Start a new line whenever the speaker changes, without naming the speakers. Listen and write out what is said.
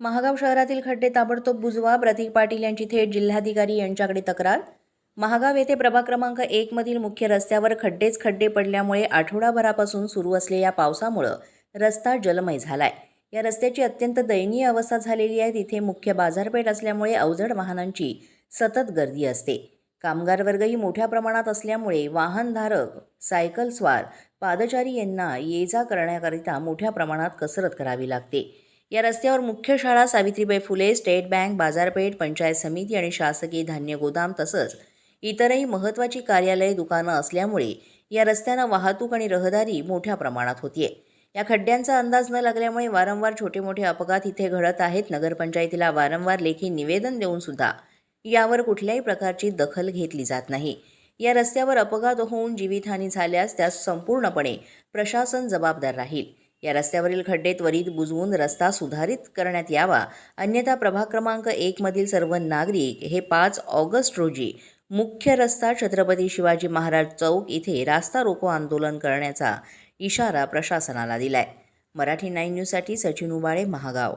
महागाव शहरातील खड्डे ताबडतोब बुजवा प्रतीक पाटील यांची थेट जिल्हाधिकारी यांच्याकडे तक्रार. महागाव येथे प्रभाग क्रमांक एक मधील मुख्य रस्त्यावर खड्डेच खड्डे पडल्यामुळे आठवडाभरापासून सुरू असलेल्या पावसामुळं रस्ता जलमय झालाय. या रस्त्याची अत्यंत दयनीय अवस्था झालेली आहे. तिथे मुख्य बाजारपेठ असल्यामुळे अवजड वाहनांची सतत गर्दी असते. कामगार वर्गही मोठ्या प्रमाणात असल्यामुळे वाहनधारक सायकल स्वार पादचारी यांना ये जा करण्याकरिता मोठ्या प्रमाणात कसरत करावी लागते. या रस्त्यावर मुख्य शाळा सावित्रीबाई फुले स्टेट बँक बाजारपेठ पंचायत समिती आणि शासकीय धान्य गोदाम तसंच इतरही महत्त्वाची कार्यालय दुकानं असल्यामुळे या रस्त्यानं वाहतूक आणि रहदारी मोठ्या प्रमाणात होतीये. या खड्ड्यांचा अंदाज न लागल्यामुळे वारंवार छोटे मोठे अपघात इथे घडत आहेत. नगरपंचायतीला वारंवार लेखी निवेदन देऊन सुद्धा यावर कुठल्याही प्रकारची दखल घेतली जात नाही. या रस्त्यावर अपघात होऊन जीवितहानी झाल्यास त्यास संपूर्णपणे प्रशासन जबाबदार राहील. या रस्त्यावरील खड्डे त्वरित बुजवून रस्ता सुधारित करण्यात यावा. अन्यथा प्रभाग क्रमांक एकमधील सर्व नागरिक हे पाच ऑगस्ट रोजी मुख्य रस्ता छत्रपती शिवाजी महाराज चौक इथे रास्ता रोको आंदोलन करण्याचा इशारा प्रशासनाला दिलाय. मराठी नाईन न्यूजसाठी सचिन उबाळे महागाव.